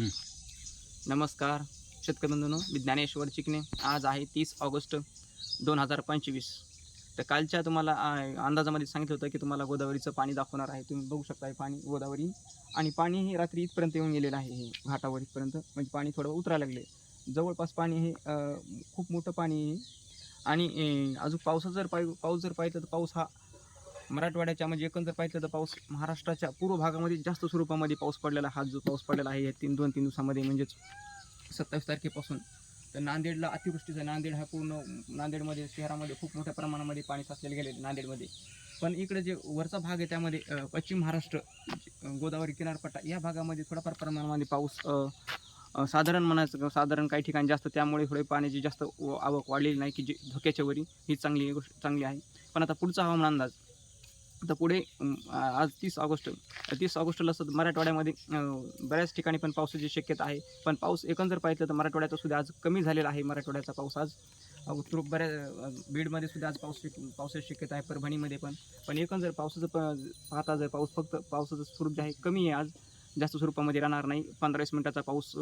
नमस्कार शेतकरी बंधूंनो मी ज्ञानेश्वर चिकणे आज आहे तीस ऑगस्ट दोन हजार पंचवीस. तर कालच्या तुम्हाला अंदाजामध्ये सांगितलं होतं की तुम्हाला गोदावरीचं पाणी दाखवणार आहे. तुम्ही बघू शकता हे पाणी गोदावरी. आणि पाणी हे रात्री इथपर्यंत येऊन गेलेलं आहे हे घाटावर इथपर्यंत. म्हणजे पाणी थोडं उतरायला लागले. जवळपास पाणी हे खूप मोठं पाणी आहे. आणि अजून पावसाचं जर पाय पाऊस जर पाहिलं तर पाऊस हा मराठवाड्याच्या म्हणजे एकंदर पाहिलं तर पाऊस महाराष्ट्राच्या पूर्व भागामध्ये जास्त स्वरूपामध्ये पाऊस पडलेला हा जो पाऊस पडलेला आहे या तीन दोन तीन दिवसामध्ये म्हणजेच सत्तावीस तारखेपासून. तर नांदेडला अतिवृष्टीचा नांदेड हा पूर्ण नांदेडमध्ये शहरामध्ये खूप मोठ्या प्रमाणामध्ये पाणी साचलेले गेले नांदेडमध्ये. पण इकडे जे वरचा भाग आहे त्यामध्ये पश्चिम महाराष्ट्र गोदावरी किनारपट्टा या भागामध्ये थोडाफार प्रमाणामध्ये पाऊस साधारण म्हणायचं साधारण काही ठिकाणी जास्त त्यामुळे थोडे पाण्याची जास्त व- आवक वाढलेली नाही की जी धोक्याच्या वरी ही चांगली गोष्ट चांगली आहे. पण आता पुढचा हवामान अंदाज. आता पुढे आज तीस ऑगस्ट तीस ऑगस्टला सुद्धा मराठवाड्यामध्ये बऱ्याच ठिकाणी पण पावसाची शक्यता आहे. पण पाऊस एकंदर पाहिलं तर मराठवाड्याचा सुद्धा आज कमी झालेला आहे मराठवाड्याचा पाऊस आज. उत्तर बऱ्याच बीडमध्ये सुद्धा आज पाऊस पावसाची शक्यता आहे परभणीमध्ये पण. पण एकंदर पावसाचं प पाहता जर पाऊस फक्त पावसाचं स्वरूप जे आहे कमी आहे आज. जास्त स्वरूपामध्ये राहणार नाही. पंधरा वीस मिनटाचा पाऊस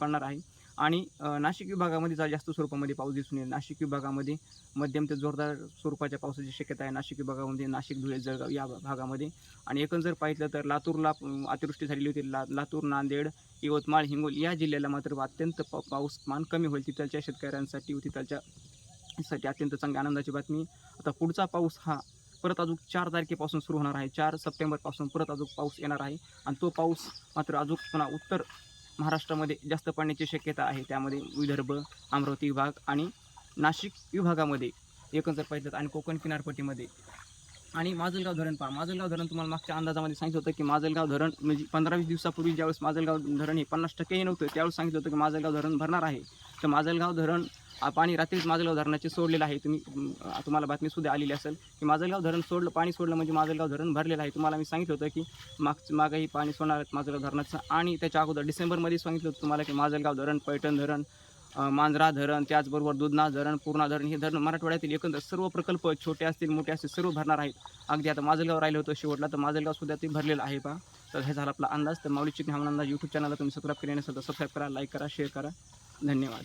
पडणार आहे. आणि नाशिक विभागामध्ये जा- जास्त स्वरूपामध्ये पाऊस दिसून येईल. नाशिक विभागामध्ये मध्यम ते जोरदार स्वरूपाच्या पावसाची शक्यता आहे. नाशिक विभागामध्ये नाशिक धुळे जळगाव या भागामध्ये. आणि एकंदर जर पाहिलं तर लातूरला अतिवृष्टी झालेली होती. ला लातूर नांदेड यवतमाळ हिंगोली या जिल्ह्याला मात्र अत्यंत पा पाऊसमान कमी होईल. तिथलच्या शेतकऱ्यांसाठी व तिथलच्या साठी अत्यंत चांगली आनंदाची बातमी. आता पुढचा पाऊस हा परत अजून चार तारखेपासून सुरू होणार आहे. चार सप्टेंबरपासून परत अजून पाऊस येणार आहे. आणि तो पाऊस मात्र अजून पुन्हा उत्तर महाराष्ट्रामध्ये जास्त पडण्याची शक्यता आहे. त्यामध्ये विदर्भ अमरावती विभाग आणि नाशिक विभागामध्ये एकंदर पाहिजेत आणि कोकण किनारपट्टीमध्ये. आणि माजलगाव धरण पहा. माजलगाव धरण तुम्हाला मागच्या अंदाजामध्ये सांगितलं होतं की माजलगाव धरण म्हणजे पंधरा वीस दिवसापूर्वी ज्यावेळेस माजलगाव धरण हे पन्नास टक्केही नव्हतं त्यावेळेस सांगितलं होतं की माजलगाव धरण भरणार आहे. तर माजलगाव धरण पाणी रात्रीच माजलगाव धरणाचे सोडलेलं आहे. तुम्ही तुम्हाला बातमीसुद्धा आलेली असेल की माजलगाव धरण सोडलं पाणी सोडलं म्हणजे माजलगाव धरण भरलेलं आहे. तुम्हाला मी सांगितलं होतं की माग मागही पाणी सोडणार आहेत माजलगाव धरणाचं. आणि त्याच्या अगोदर डिसेंबरमध्ये सांगितलं होतं तुम्हाला की माजलगाव धरण पैठण धरण मांजरा धरण त्याचबरोबर दुधना धरण पूर्णा धरण हे धरण मराठवाड्यातील एकंदर सर्व प्रकल्प छोटे असतील मोठे असतील सर्व भरणार आहेत. अगदी आता माजलगाव राहिलं होतं शेवटला तर माजलगाव सुद्धा ते भरलेलं आहे पहा. तर हे झाला आपला अंदाज. तर माऊली चिकन अंदाज यूट्यूब चॅनलला तुम्ही सबस्क्राईब केले नसेल तर सबस्क्राईब करा लाईक करा शेअर करा. धन्यवाद.